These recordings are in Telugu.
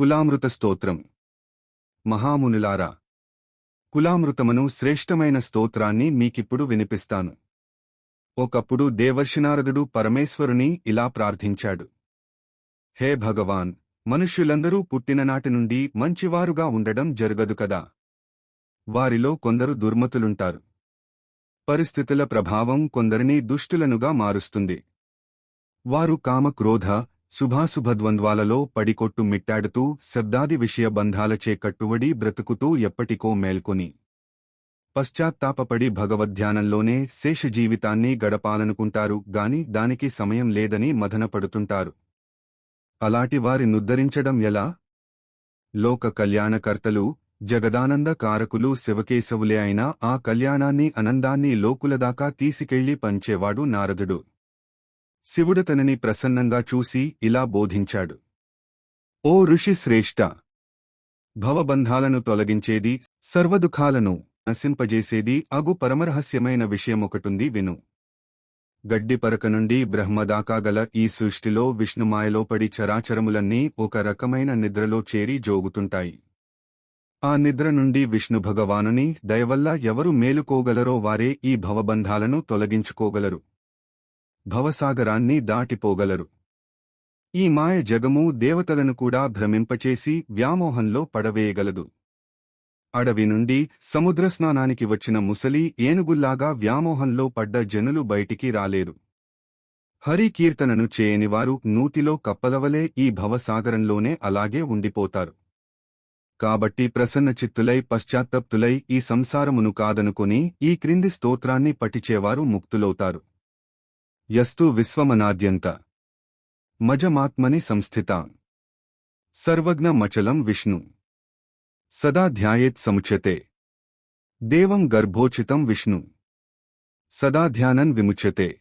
కులామృత స్తోత్రం. మహామునులారా కులామృతమును శ్రేష్టమైన స్తోత్రాన్ని మీకిప్పుడు వినిపిస్తాను. ఒకప్పుడు దేవర్షినారదుడు పరమేశ్వరుని ఇలా ప్రార్థించాడు. హే భగవాన్ మనుష్యులందరూ పుట్టిననాటి నుండి మంచివారుగా ఉండడం జరగదు కదా? వారిలో కొందరు దుర్మతులుంటారు. పరిస్థితుల ప్రభావం కొందరిని దుష్టులనుగా మారుస్తుంది. వారు కామక్రోధ శుభాశుభద్వంద్వాలలో పడికొట్టు మిట్టాడుతూ శబ్దాది విషయ బంధాలచే కట్టుబడి బ్రతుకుతూ ఎప్పటికో మేల్కొని. పశ్చాత్తాపపడి భగవద్ధ్యానంలోనే శేష జీవితాన్ని గడపాలనుకుంటారు గాని దానికి సమయం లేదని మదనపడుతుంటారు అలాంటి వారినుద్ధరించడం ఎలా? లోక కళ్యాణకర్తలు జగదానంద కారకులు శివకేశవులే అయినా ఆ కళ్యాణాన్ని అనందాన్ని లోకులదాకా తీసుకెళ్ళి పంచేవాడు నారదుడు. శివుడు తనని ప్రసన్నంగా చూసి ఇలా బోధించాడు. ఓ ఋషి శ్రేష్ఠ! భవబంధాలను తొలగించేది సర్వదుఖాలను నశింపజేసేది అగు పరమరహస్యమైన విషయమొకటుంది విను. గడ్డిపరక నుండి బ్రహ్మదాకాగల ఈ సృష్టిలో విష్ణుమాయలో పడి చరాచరములన్నీ ఒక రకమైన నిద్రలో చేరి జోగుతుంటాయి. ఆ నిద్ర నుండి విష్ణు భగవానుని దయవల్ల ఎవరు మేలుకోగలరో వారే ఈ భవబంధాలను తొలగించుకోగలరు. భవసాగరాన్ని దాటిపోగలరు. ఈ మాయ జగము దేవతలను కూడా భ్రమింపచేసి వ్యామోహంలో పడవేయగలదు. అడవి నుండి సముద్ర స్నానానికి వచ్చిన ముసలి ఏనుగుల్లాగా వ్యామోహంలో పడ్డ జనులు బయటికి రాలేరు. హరికీర్తనను చేయనివారు నూతిలో కప్పలవలే ఈ భవసాగరంలోనే అలాగే ఉండిపోతారు. కాబట్టి ప్రసన్నచిత్తులై పశ్చాత్తప్తులై ఈ సంసారమును కాదనుకొని ఈ క్రింది స్తోత్రాన్ని పఠిచేవారు ముక్తులవుతారు. యస్తు విశ్వమనాద్యంత. మజమాత్మని సంస్థిత. సర్వజ్ఞమచలం విష్ణు. సదా ధ్యాయేత్ సముచ్యతే. దేవం గర్భోచితం విష్ణు. సదా ధ్యానన్ విముచ్యతే.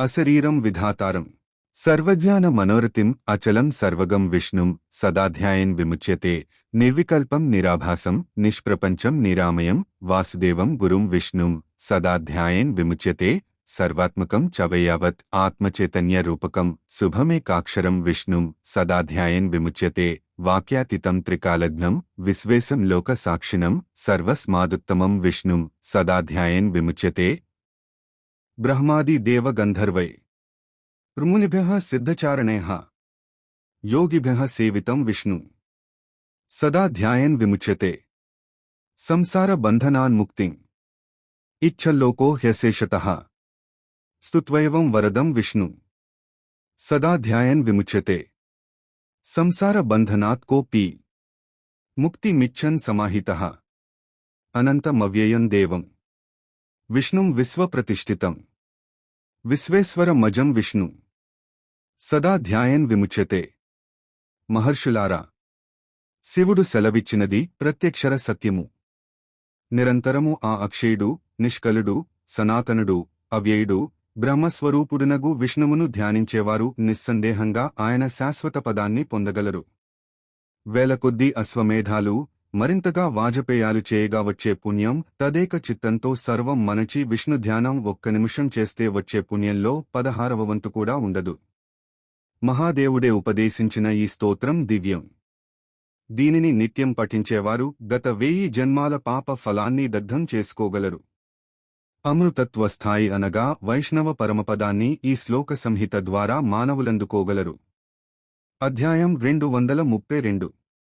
అశరీరం విధాతారం. సర్వజ్ఞాన మనోరతిం అచలం సర్వగం విష్ణుం సదాధ్యాయన్ విముచ్యతే. నిర్వికల్పం నిరాభాసం నిష్ప్రపంచం నిరామయం వాసుదేవం గురుం విష్ణుం సదాధ్యాయన్ విముచ్యతే. सर्वात्मकं च वैयावत् आत्मचैतन्यरूपकं शुभमेकाक्षरं विष्णुं सदाध्यायेन विमुच्यते वाक्यातीतं त्रिकालघ्नं विश्वेशं लोकसाक्षिणं सर्वस्मादुत्तमं विष्णुं सदाध्यायेन विमुच्यते। ब्रह्मादिदेवगन्धर्वै मुनिभ्यः सिद्धचारणैः। योगिभ्यः सेवितं विष्णु। सदाध्यायेन विमुच्यते। संसारबन्धनान् मुक्तिम् इच्छल्लोको ह्यशेषतः। స్తుత్వైవం వరదం విష్ణు. సదాధ్యాయన్ విముచ్యతే. సంసార బంధనాత్ కోపి ముక్తి మిచ్చన్ సమాహితః. అనంతమవ్యయం దేవం. విష్ణుం విశ్వప్రతిష్ఠితం. విశ్వేశ్వరమజం విష్ణు. సదా ధ్యాయన్ విముచ్యతే. మహర్షులారా. శివుడు సెలవిచ్చినది ప్రత్యక్షర సత్యము. నిరంతరము ఆ అక్షయుడు నిష్కలుడు సనాతనుడు అవ్యయుడు బ్రహ్మస్వరూపుడునగు విష్ణువును ధ్యానించేవారు నిస్సందేహంగా ఆయన శాశ్వత పదాన్ని పొందగలరు. వేలకొద్దీ అశ్వమేధాలు మరింతగా వాజపేయాలు చేయగా వచ్చే పుణ్యం తదేక చిత్తంతో సర్వం మనచి విష్ణు ధ్యానం ఒక్క నిమిషం చేస్తే వచ్చే పుణ్యంలో పదహారవ వంతు కూడా ఉండదు. మహాదేవుడే ఉపదేశించిన ఈ స్తోత్రం దివ్యం. దీనిని నిత్యం పఠించేవారు గత వెయ్యి జన్మాల పాప ఫలాన్ని దగ్ధం చేసుకోగలరు. అమృతత్వ స్థాయి అనగా వైష్ణవ పరమపదాన్ని ఈ శ్లోక సంహిత ద్వారా మానవులందుకోగలరు. అధ్యాయం రెండు వందల ముప్పై రెండు.